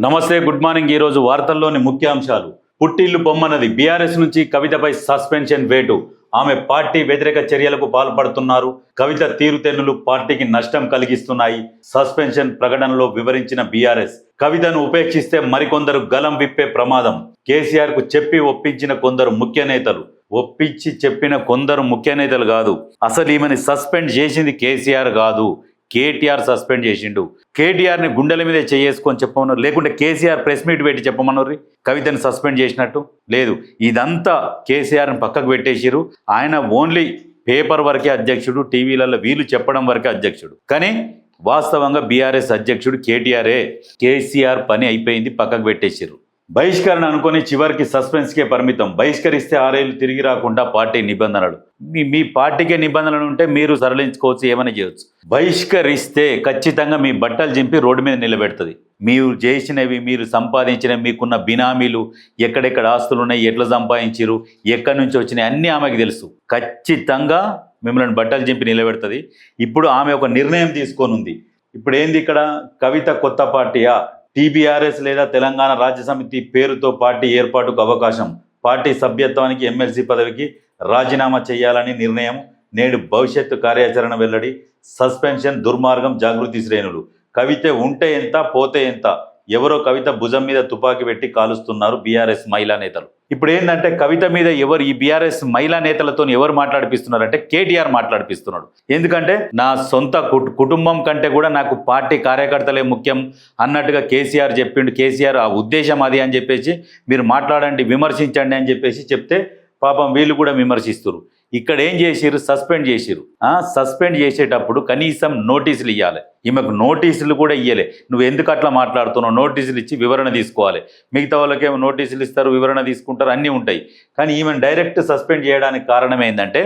నమస్తే good morning. ఈరోజు వార్తల్లోని ముఖ్యాంశాలు. పుట్టిల్లు బొమ్మనది బీఆర్ఎస్ నుంచి కవితపై సస్పెన్షన్ వేటు. ఆమె పార్టీ వ్యతిరేక చర్యలకు పాల్పడుతున్నారు. కవిత తీరుతెన్నులు పార్టీకి నష్టం కలిగిస్తున్నాయి. సస్పెన్షన్ ప్రకటనలో వివరించిన బీఆర్ఎస్ కవితను ఉపేక్షిస్తే మరికొందరు గలం విప్పే ప్రమాదం. కేసీఆర్కు చెప్పి ఒప్పించిన కొందరు ముఖ్య నేతలు. ఒప్పించి చెప్పిన కొందరు ముఖ్య నేతలు కాదు. అసలు ఈమెని సస్పెండ్ చేసింది కేసీఆర్ కాదు. కేటీఆర్ సస్పెండ్ చేసిండు. కేటీఆర్ని గుండెల మీద చేసుకొని చెప్పమన్నారు. లేకుంటే కేసీఆర్ ప్రెస్ మీట్ పెట్టి చెప్పమన్నారు. కవితని సస్పెండ్ చేసినట్టు లేదు. ఇదంతా కేసీఆర్ని పక్కకు పెట్టేసిరు ఆయన ఓన్లీ పేపర్ వరకే అధ్యక్షుడు టీవీలలో వీళ్ళు చెప్పడం వరకే అధ్యక్షుడు. కానీ వాస్తవంగా బీఆర్ఎస్ అధ్యక్షుడు కేటీఆరే. కేసీఆర్ పని అయిపోయింది పక్కకు పెట్టేసిరు బహిష్కరణ అనుకుని చివరికి సస్పెన్స్కే పరిమితం. బహిష్కరిస్తే ఆరేళ్ళు తిరిగి రాకుండా పార్టీ నిబంధనలు. మీ మీ పార్టీకే నిబంధనలు ఉంటే మీరు సరళించుకోవచ్చు ఏమైనా చేయవచ్చు బహిష్కరిస్తే ఖచ్చితంగా మీ బట్టలు చింపి రోడ్డు మీద నిలబెడుతుంది. మీరు చేసినవి మీరు సంపాదించినవి మీకున్న బినామీలు ఎక్కడెక్కడ ఆస్తులు ఉన్నాయి ఎట్లా సంపాదించారు ఎక్కడి నుంచి వచ్చినాయి అన్నీ ఆమెకు తెలుసు. ఖచ్చితంగా మిమ్మల్ని బట్టలు చింపి నిలబెడుతుంది. ఇప్పుడు ఆమె ఒక నిర్ణయం తీసుకొని ఉంది ఇప్పుడు ఏంది ఇక్కడ? కవిత కొత్త పార్టీయా? టీబీఆర్ఎస్ లేదా తెలంగాణ రాజ్య సమితి పేరుతో పార్టీ ఏర్పాటుకు అవకాశం. పార్టీ సభ్యత్వానికి ఎమ్మెల్సీ పదవికి రాజీనామా చేయాలని నిర్ణయం. నేడు భవిష్యత్తు కార్యాచరణ వెల్లడి. సస్పెన్షన్ దుర్మార్గం జాగృతి శ్రేణులు. కవిత ఉంటే ఎంత పోతే ఎంత? ఎవరో కవిత భుజం మీద తుపాకీ పెట్టి కాలుస్తున్నారు బీఆర్ఎస్ మహిళా నేతలు. ఇప్పుడు ఏంటంటే కవిత మీద ఎవరు ఈ బీఆర్ఎస్ మహిళా నేతలతో ఎవరు మాట్లాడిపిస్తున్నారు అంటే కేటీఆర్ మాట్లాడిపిస్తున్నాడు. ఎందుకంటే నా సొంత కుటుంబం కంటే కూడా నాకు పార్టీ కార్యకర్తలే ముఖ్యం అన్నట్టుగా కేసీఆర్ చెప్పిండు. కేసీఆర్ ఆ ఉద్దేశం అది అని చెప్పేసి మీరు మాట్లాడండి విమర్శించండి అని చెప్పేసి చెప్తే పాపం వీళ్ళు కూడా విమర్శిస్తున్నారు ఇక్కడ ఏం చేసిరు సస్పెండ్ చేసిరు ఆ సస్పెండ్ చేసేటప్పుడు కనీసం నోటీసులు ఇవ్వాలి ఈమెకు నోటీసులు కూడా ఇవ్వలే నువ్వు ఎందుకు అట్లా మాట్లాడుతున్నావు? నోటీసులు ఇచ్చి వివరణ తీసుకోవాలి. మిగతా వాళ్ళకేమో నోటీసులు ఇస్తారు వివరణ తీసుకుంటారు అన్నీ ఉంటాయి. కానీ ఈమెను డైరెక్ట్ సస్పెండ్ చేయడానికి కారణం ఏంటంటే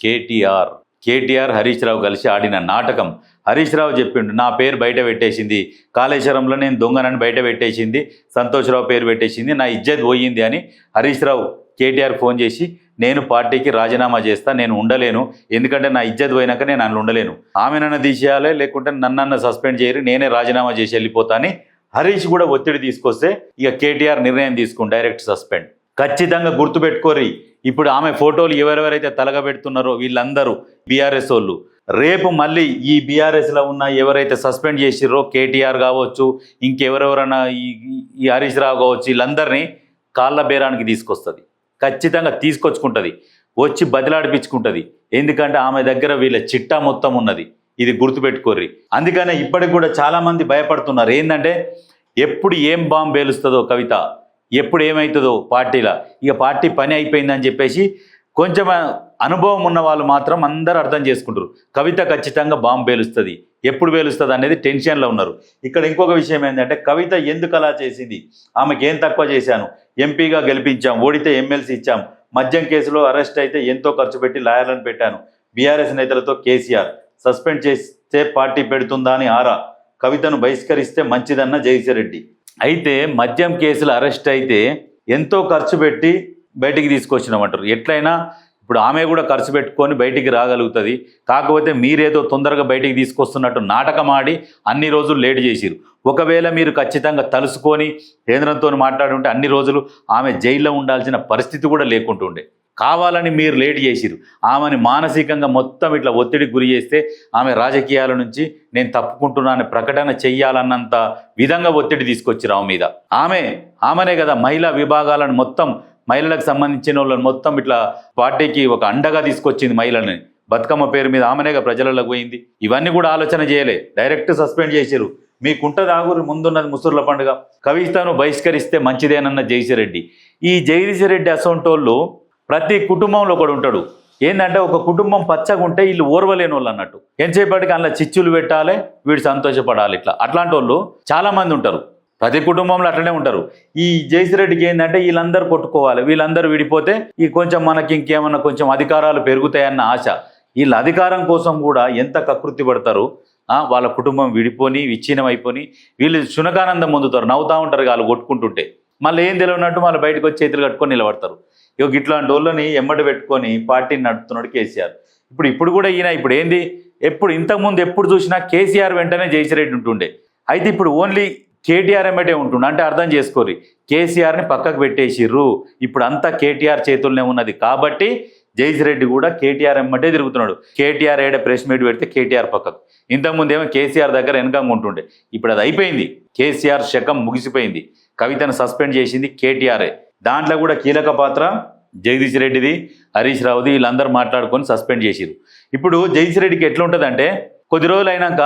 కేటీఆర్. కేటీఆర్ హరీష్ రావు కలిసి ఆడిన నాటకం. హరీష్ రావు చెప్పిండు నా పేరు బయట పెట్టేసింది. కాళేశ్వరంలో నేను దొంగనని బయట పెట్టేసింది. సంతోష్రావు పేరు పెట్టేసింది. నా ఇజ్జత్ పోయింది అని హరీష్ రావు కేటీఆర్ ఫోన్ చేసి నేను పార్టీకి రాజీనామా చేస్తా నేను ఉండలేను. ఎందుకంటే నా ఇజ్జత్ పోయినాక నేను అందులో ఉండలేను. ఆమెనన్నా తీసేయాలి లేకుంటే నన్నన్న సస్పెండ్ చేయరు నేనే రాజీనామా చేసి వెళ్ళిపోతా అని హరీష్ కూడా ఒత్తిడి తీసుకొస్తే ఇక కేటీఆర్ నిర్ణయం తీసుకుని డైరెక్ట్ సస్పెండ్. ఖచ్చితంగా గుర్తుపెట్టుకోరి ఇప్పుడు ఆమె ఫోటోలు ఎవరెవరైతే తలగబెడుతున్నారో వీళ్ళందరూ బీఆర్ఎస్ వాళ్ళు. రేపు మళ్ళీ ఈ బీఆర్ఎస్లో ఉన్న ఎవరైతే సస్పెండ్ చేసిర్రో కేటీఆర్ కావచ్చు ఇంకెవరెవరైనా ఈ ఈ హరీష్ రావు కావచ్చు వీళ్ళందరినీ కాళ్ళ బేరానికి తీసుకొస్తుంది. ఖచ్చితంగా తీసుకొచ్చుకుంటుంది. వచ్చి బదిలాడిపించుకుంటుంది ఎందుకంటే ఆమె దగ్గర వీళ్ళ చిట్టా మొత్తం ఉన్నది. ఇది గుర్తుపెట్టుకోర్రి. అందుకనే ఇప్పటికి కూడా చాలామంది భయపడుతున్నారు. ఏంటంటే ఎప్పుడు ఏం బాంబు పేలుస్తుందో కవిత ఎప్పుడు ఏమవుతుందో పార్టీలో. ఇక పార్టీ పని అయిపోయిందని చెప్పేసి కొంచెం అనుభవం ఉన్న వాళ్ళు మాత్రం అందరూ అర్థం చేసుకుంటారు. కవిత ఖచ్చితంగా బాంబు పేలుస్తుంది. ఎప్పుడు పేలుస్తుంది అనేది టెన్షన్లో ఉన్నారు. ఇక్కడ ఇంకొక విషయం ఏంటంటే కవిత ఎందుకు అలా చేసింది? ఆమెకి ఏం తక్కువ చేశాను? ఎంపీగా గెలిపించాం ఓడితే ఎమ్మెల్సీ ఇచ్చాం. మద్యం కేసులో అరెస్ట్ అయితే ఎంతో ఖర్చు పెట్టి లాయర్లను పెట్టాను. బీఆర్ఎస్ నేతలతో కేసీఆర్. సస్పెండ్ చేస్తే పార్టీ పెడుతుందా అని ఆరా. కవితను బహిష్కరిస్తే మంచిదన్న జయసిరెడ్డి. అయితే మద్యం కేసులు అరెస్ట్ అయితే ఎంతో ఖర్చు పెట్టి బయటికి తీసుకొచ్చినామంటారు. ఎట్లయినా ఇప్పుడు ఆమె కూడా ఖర్చు పెట్టుకొని బయటికి రాగలుగుతుంది. కాకపోతే మీరేదో తొందరగా బయటికి తీసుకొస్తున్నట్టు నాటకం ఆడి అన్ని రోజులు లేట్ చేసిరు. ఒకవేళ మీరు ఖచ్చితంగా తలుసుకొని కేంద్రంతో మాట్లాడి ఉంటే అన్ని రోజులు ఆమె జైల్లో ఉండాల్సిన పరిస్థితి కూడా లేకుంటుండే. కావాలని మీరు లేట్ చేసిరు. ఆమెని మానసికంగా మొత్తం ఇట్లా ఒత్తిడికి గురి చేస్తే ఆమె రాజకీయాల నుంచి నేను తప్పుకుంటున్నాను ప్రకటన చెయ్యాలన్నంత విధంగా ఒత్తిడి తీసుకొచ్చిరు ఆమె మీద. ఆమె ఆమెనే కదా మహిళా విభాగాలను మొత్తం మహిళలకు సంబంధించిన వాళ్ళని మొత్తం ఇట్లా పార్టీకి ఒక అండగా తీసుకొచ్చింది మహిళల్ని. బతుకమ్మ పేరు మీద ఆమెనేగా ప్రజలకు పోయింది. ఇవన్నీ కూడా ఆలోచన చేయలే. డైరెక్ట్ సస్పెండ్ చేసిండ్రు మీ కుంట దాగురు ముందున్నది ముసుర్ల పండుగ. కవితను బహిష్కరిస్తే మంచిదేనన్న జయసిరెడ్డి. ఈ జయసిరెడ్డి అసొంటోళ్ళు ప్రతి కుటుంబంలో ఒకడు ఉంటాడు. ఏంటంటే ఒక కుటుంబం పచ్చగా ఉంటే వీళ్ళు ఓర్వలేని వాళ్ళు అన్నట్టు. ఎంతసేపటికి అందులో చిచ్చులు పెట్టాలి వీడు సంతోషపడాలి ఇట్లా. అట్లాంటి వాళ్ళు చాలా మంది ఉంటారు. ప్రతి కుటుంబంలో అట్లనే ఉంటారు. ఈ జయసిరెడ్డికి ఏంటంటే వీళ్ళందరూ కొట్టుకోవాలి వీళ్ళందరూ విడిపోతే ఈ కొంచెం మనకి ఇంకేమన్నా కొంచెం అధికారాలు పెరుగుతాయన్న ఆశ. వీళ్ళ అధికారం కోసం కూడా ఎంత కకృతి పడతారు? వాళ్ళ కుటుంబం విడిపోని విచ్ఛిన్నం అయిపోని వీళ్ళు శునకానందం పొందుతారు నవ్వుతూ ఉంటారు వాళ్ళు కొట్టుకుంటుంటే. మళ్ళీ ఏం తెలియనట్టు మళ్ళీ బయటకు వచ్చి చేతులు కట్టుకొని నిలబడతారు. ఇక ఇట్లాంటి వాళ్ళని ఎమ్మడి పెట్టుకొని పార్టీని నడుపుతున్నాడు కేసీఆర్. ఇప్పుడు ఇప్పుడు కూడా ఈయన ఇప్పుడు ఏంది? ఎప్పుడు ఇంతకుముందు ఎప్పుడు చూసినా కేసీఆర్ వెంటనే జయసిరెడ్డి ఉంటుండే. అయితే ఇప్పుడు ఓన్లీ కేటీఆర్ ఎమ్మటే ఉంటుండు. అంటే అర్థం చేసుకోరి. కేసీఆర్ని పక్కకు పెట్టేసిర్రు. ఇప్పుడు అంతా కేటీఆర్ చేతుల్లోనే ఉన్నది. కాబట్టి రెడ్డి కూడా కేటీఆర్ ఎమ్మటే తిరుగుతున్నాడు. కేటీఆర్ ఏడ ప్రెస్ మీట్ పెడితే కేటీఆర్ పక్కకు. ఇంతకుముందు ఏమో కేసీఆర్ దగ్గర వెనకంగా ఉంటుండే. ఇప్పుడు అది అయిపోయింది. కేసీఆర్ శకం ముగిసిపోయింది. కవితను సస్పెండ్ చేసింది కేటీఆర్ఏ దాంట్లో కూడా కీలక పాత్ర జగదీష్ రెడ్డిది హరీష్ రావుది వీళ్ళందరూ మాట్లాడుకొని సస్పెండ్ చేసిరు ఇప్పుడు జగదీష్ రెడ్డికి ఎట్లుంటుందంటే కొద్ది రోజులు అయినాక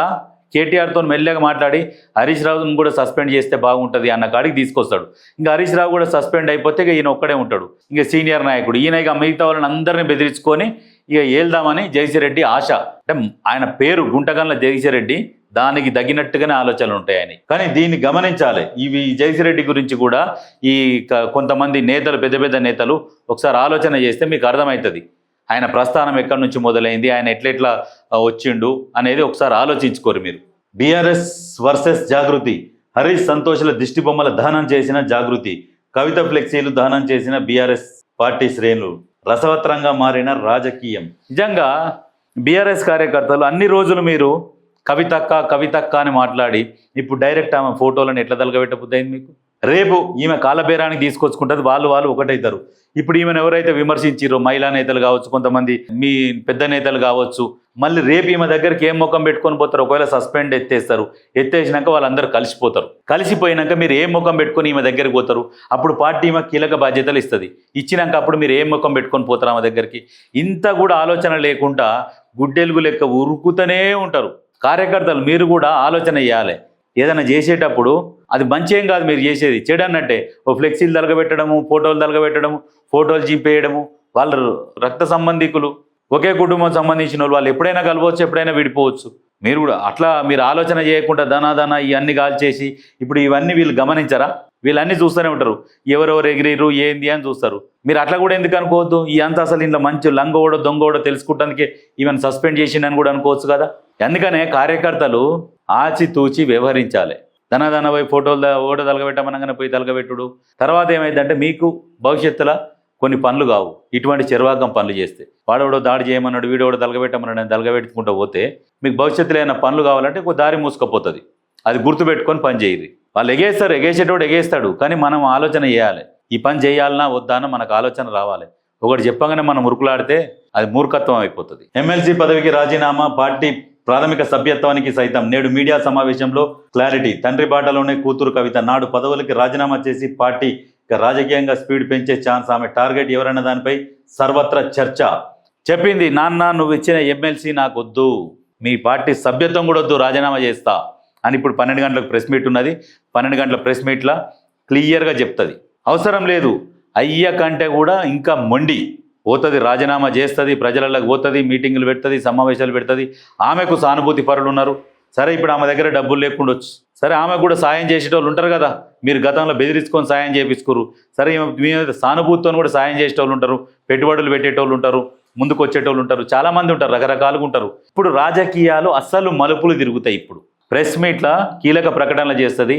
కేటీఆర్తో మెల్లగా మాట్లాడి హరీష్ రావుని కూడా సస్పెండ్ చేస్తే బాగుంటుంది అన్న కాడికి తీసుకొస్తాడు. ఇంకా హరీష్ రావు కూడా సస్పెండ్ అయిపోతే ఇక ఈయన ఒక్కడే ఉంటాడు. ఇంకా సీనియర్ నాయకుడు. ఈయన ఇక మిగతా వాళ్ళని అందరినీ బెదిరించుకొని ఇక ఏల్దామని జగసిరెడ్డి ఆశ. అంటే ఆయన పేరు గుంటగండ్ల జగసిరెడ్డి దానికి తగినట్టుగానే ఆలోచనలు ఉంటాయి ఆయన కానీ దీన్ని గమనించాలి. ఇవి జగసిరెడ్డి గురించి కూడా ఈ క- కొంతమంది నేతలు పెద్ద పెద్ద నేతలు ఒకసారి ఆలోచన చేస్తే మీకు అర్థమవుతుంది. ఆయన ప్రస్థానం ఎక్కడి నుంచి మొదలైంది ఆయన ఎట్లెట్లా వచ్చిండు అనేది ఒకసారి ఆలోచించుకోరు మీరు. బీఆర్ఎస్ వర్సెస్ జాగృతి హరీష్ సంతోషుల దిష్టి బొమ్మల దహనం చేసిన జాగృతి కవిత ఫ్లెక్సీలు దహనం చేసిన బీఆర్ఎస్ పార్టీ శ్రేణులు రసవత్రంగా మారిన రాజకీయం. నిజంగా బీఆర్ఎస్ కార్యకర్తలు అన్ని రోజులు మీరు కవితక్క కవితక్క అని మాట్లాడి ఇప్పుడు డైరెక్ట్ ఆమె ఫోటోలను ఎట్లా తలగబెట్టబుద్దయింది మీకు? రేపు ఈమె కాలబేరానికి తీసుకొచ్చుకుంటుంది. వాళ్ళు వాళ్ళు ఒకటైతారు. ఇప్పుడు ఈమెను ఎవరైతే విమర్శించారో మహిళా నేతలు కావచ్చు కొంతమంది మీ పెద్ద నేతలు కావచ్చు మళ్ళీ రేపు ఈమె దగ్గరికి ఏం ముఖం పెట్టుకొని పోతారు ఒకవేళ సస్పెండ్ ఎత్తేస్తారు. ఎత్తేసినాక వాళ్ళందరూ కలిసిపోతారు. కలిసిపోయినాక మీరు ఏం ముఖం పెట్టుకొని ఈమె దగ్గరికి పోతారు? అప్పుడు పార్టీ ఈమె కీలక బాధ్యతలు ఇస్తుంది. ఇచ్చినాక అప్పుడు మీరు ఏం ముఖం పెట్టుకొని పోతారు ఆమె దగ్గరికి? ఇంత కూడా ఆలోచన లేకుండా గుడ్డెలుగు లెక్క ఉరుకుతూనే ఉంటారు. కార్యకర్తలు మీరు కూడా ఆలోచన చేయాలి. ఏదైనా చేసేటప్పుడు అది మంచి ఏం కాదు మీరు చేసేది. చెడు అన్నట్టే ఓ ఫ్లెక్సీలు తలగబెట్టడము ఫోటోలు తలగబెట్టడము ఫోటోలు చింపేయడము వాళ్ళు రక్త సంబంధికులు ఒకే కుటుంబం సంబంధించిన వాళ్ళు వాళ్ళు ఎప్పుడైనా కలవచ్చు ఎప్పుడైనా విడిపోవచ్చు. మీరు కూడా అట్లా మీరు ఆలోచన చేయకుండా ధనాధన ఇవన్నీ కాల్చేసి ఇప్పుడు ఇవన్నీ వీళ్ళు గమనించరా? వీళ్ళన్నీ చూస్తూనే ఉంటారు. ఎవరెవరు ఎగిరిరు ఏంది అని చూస్తారు. మీరు అట్లా కూడా ఎందుకు అనుకోవద్దు? ఈ అంత అసలు ఇంట్లో మంచి లంగోడో దొంగోడో తెలుసుకుంటానికి ఈవెన్ సస్పెండ్ చేసిండని కూడా అనుకోవచ్చు కదా? అందుకనే కార్యకర్తలు ఆచితూచి వ్యవహరించాలి. ధనధన పోయి ఫోటోలు ఓట తలగబెట్టమనగానే పోయి తలగబెట్టుడు. తర్వాత ఏమైందంటే మీకు భవిష్యత్తులో కొన్ని పనులు కావు. ఇటువంటి చెరవాగం పనులు చేస్తే. వాడోడో దాడి చేయమన్నాడు వీడోడో తలగబెట్టమన్నాడు తలగబెట్టుకుంటూ పోతే మీకు భవిష్యత్తులో ఏమైనా పనులు కావాలంటే ఒక దారి మూసుకపోతుంది. అది గుర్తుపెట్టుకొని పని చేయరు వాళ్ళు ఎగేస్తారు ఎగేసేటోడు ఎగేస్తాడు కానీ మనం ఆలోచన చేయాలి. ఈ పని చేయాలన్నా వద్దా అని మనకు ఆలోచన రావాలి. ఒకటి చెప్పగానే మనం మురుకులాడితే అది మూర్ఖత్వం అయిపోతుంది. ఎమ్మెల్సీ పదవికి రాజీనామా పార్టీ ప్రాథమిక సభ్యత్వానికి సైతం నేడు మీడియా సమావేశంలో క్లారిటీ తండ్రి బాటలోనే కూతురు కవిత నాడు పదవులకి రాజీనామా చేసి పార్టీ రాజకీయంగా స్పీడ్ పెంచే ఛాన్స్ ఆమె టార్గెట్ ఎవరన్న దానిపై సర్వత్రా చర్చ. చెప్పింది నాన్న నువ్వు ఇచ్చిన ఎమ్మెల్సీ నాకు వద్దు మీ పార్టీ సభ్యత్వం కూడా వద్దు రాజీనామా చేస్తా. అని ఇప్పుడు పన్నెండు గంటలకు ప్రెస్ మీట్ ఉన్నది. పన్నెండు గంటల ప్రెస్ మీట్లో క్లియర్గా చెప్తుంది. అవసరం లేదు. అయ్య కంటే కూడా ఇంకా మొండి. పోతుంది రాజీనామా చేస్తుంది ప్రజలకు పోతుంది మీటింగులు పెడుతుంది సమావేశాలు పెడుతుంది ఆమెకు సానుభూతి పరులు ఉన్నారు. సరే ఇప్పుడు ఆమె దగ్గర డబ్బులు లేకుండొచ్చు సరే ఆమె కూడా సాయం చేసేటోళ్ళు ఉంటారు కదా మీరు గతంలో బెదిరించుకొని సాయం చేపించుకోరు సరే మీ మీద సానుభూతితో కూడా సాయం చేసేటోళ్ళు ఉంటారు పెట్టుబడులు పెట్టేటోళ్ళు ఉంటారు ముందుకు వచ్చేటోళ్ళు ఉంటారు చాలా మంది ఉంటారు రకరకాలుగా ఉంటారు. ఇప్పుడు రాజకీయాలు అస్సలు మలుపులు తిరుగుతాయి ఇప్పుడు. ప్రెస్ మీట్ల కీలక ప్రకటనలు చేస్తుంది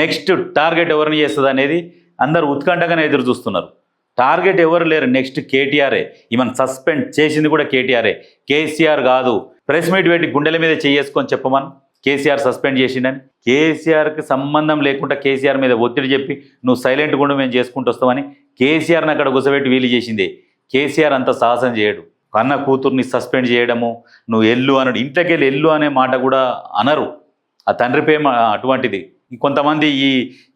నెక్స్ట్ టార్గెట్ ఎవరిని చేస్తుంది అనేది అందరూ ఉత్కంఠగానే ఎదురు చూస్తున్నారు. టార్గెట్ ఎవరు లేరు. నెక్స్ట్ కేటీఆర్ఏ ఈమెను సస్పెండ్ చేసింది కూడా కేటీఆర్ఏ కేసీఆర్ కాదు. ప్రెస్ మీట్ పెట్టి గుండెల మీద చేసుకొని చెప్పమని. కేసీఆర్ సస్పెండ్ చేసిండని. కేసీఆర్కి సంబంధం లేకుండా కేసీఆర్ మీద ఒత్తిడి చెప్పి నువ్వు సైలెంట్ గుండె మేము చేసుకుంటూ వస్తామని కేసీఆర్ని అక్కడ గుసబెట్టి వీలు చేసింది. కేసీఆర్ అంత సాహసం చేయడు. కన్న కూతుర్ని సస్పెండ్ చేయడము నువ్వు ఎల్లు అనడు ఇంట్లోకి వెళ్ళి ఎల్లు అనే మాట కూడా అనరు. ఆ తండ్రి ప్రేమ అటువంటిది. కొంతమంది ఈ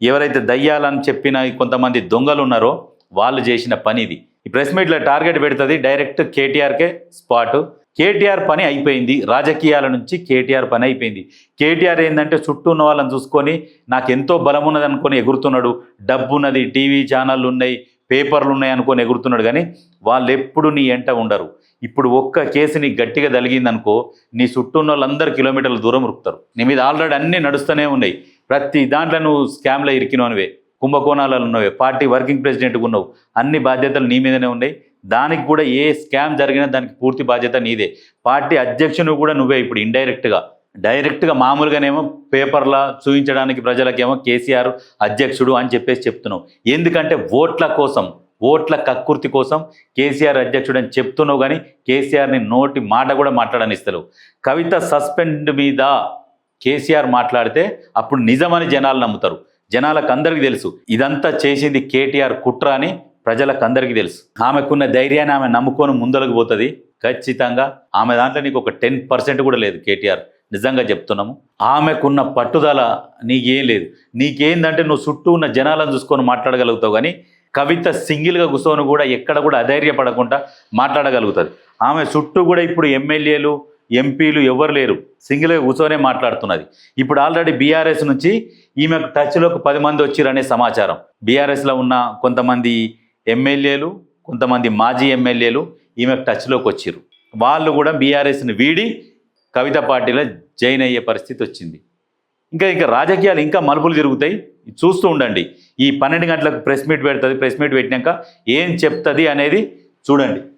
ఎవరైతే దయ్యాలని చెప్పిన కొంతమంది దొంగలు ఉన్నారో వాళ్ళు చేసిన పని ఇది ఈ ప్రెస్ మీట్లో టార్గెట్ పెడుతుంది డైరెక్ట్ కేటీఆర్కే స్పాట్. కేటీఆర్ పని అయిపోయింది. రాజకీయాల నుంచి కేటీఆర్ పని అయిపోయింది. కేటీఆర్ ఏంటంటే చుట్టూ ఉన్న వాళ్ళని చూసుకొని నాకు ఎంతో బలం ఉన్నది అనుకొని ఎగురుతున్నాడు. డబ్బు ఉన్నది టీవీ ఛానళ్ళు ఉన్నాయి పేపర్లు ఉన్నాయి అనుకొని ఎగురుతున్నాడు కానీ వాళ్ళు ఎప్పుడు నీ ఎంట ఉండరు. ఇప్పుడు ఒక్క కేసు నీ గట్టిగా తలిగిందనుకో నీ చుట్టూ ఉన్న వాళ్ళందరూ కిలోమీటర్ల దూరం రుకుతారు నీ మీద ఆల్రెడీ అన్నీ నడుస్తూనే ఉన్నాయి. ప్రతి దాంట్లో నువ్వు స్కామ్లో ఇరికినోనివే. కుంభకోణాలలో ఉన్నవే పార్టీ వర్కింగ్ ప్రెసిడెంట్గా ఉన్నావు. అన్ని బాధ్యతలు నీ మీదనే ఉన్నాయి దానికి కూడా ఏ స్కామ్ జరిగినా దానికి పూర్తి బాధ్యత నీదే. పార్టీ అధ్యక్షుని కూడా నువ్వే ఇప్పుడు ఇండైరెక్ట్గా. డైరెక్ట్గా మామూలుగానేమో పేపర్లా చూపించడానికి ప్రజలకేమో కేసీఆర్ అధ్యక్షుడు అని చెప్పేసి చెప్తున్నావు. ఎందుకంటే ఓట్ల కోసం ఓట్ల కక్కుర్తి కోసం కేసీఆర్ అధ్యక్షుడు అని చెప్తున్నావు కానీ కేసీఆర్ని నోటి మాట కూడా మాట్లాడనిస్తలేవు. కవిత సస్పెండ్ మీద కేసీఆర్ మాట్లాడితే అప్పుడు నిజమని జనాలు నమ్ముతారు. జనాలకు అందరికీ తెలుసు. ఇదంతా చేసింది కేటీఆర్ కుట్ర అని ప్రజలకు అందరికీ తెలుసు. ఆమెకున్న ధైర్యాన్ని ఆమె నమ్ముకొని ముందరకు పోతుంది. ఖచ్చితంగా ఆమె దాంట్లో నీకు ఒక టెన్ పర్సెంట్ కూడా లేదు కేటీఆర్. నిజంగా చెప్తున్నాము. ఆమెకున్న పట్టుదల నీకేం లేదు. నీకేందంటే నువ్వు చుట్టూ ఉన్న జనాలను చూసుకొని మాట్లాడగలుగుతావు కానీ కవిత సింగిల్గా కూర్చొని కూడా ఎక్కడ కూడా అధైర్యపడకుండా మాట్లాడగలుగుతుంది. ఆమె చుట్టూ కూడా ఇప్పుడు ఎమ్మెల్యేలు ఎంపీలు ఎవరు లేరు. సింగిల్గా కూర్చొనే మాట్లాడుతున్నది. ఇప్పుడు ఆల్రెడీ బీఆర్ఎస్ నుంచి ఈమెకు టచ్లోకి పది మంది వచ్చిరనే సమాచారం. బీఆర్ఎస్లో ఉన్న కొంతమంది ఎమ్మెల్యేలు కొంతమంది మాజీ ఎమ్మెల్యేలు ఈమెకు టచ్లోకి వచ్చిరు. వాళ్ళు కూడా బీఆర్ఎస్ని వీడి కవిత పార్టీలో జైన్ అయ్యే పరిస్థితి వచ్చింది. ఇంకా ఇంకా రాజకీయాలు ఇంకా మలుపులు తిరుగుతాయి. చూస్తూ ఉండండి. ఈ పన్నెండు గంటలకు ప్రెస్ మీట్ పెడుతుంది. ప్రెస్ మీట్ పెట్టినాక ఏం చెప్తుంది అనేది చూడండి.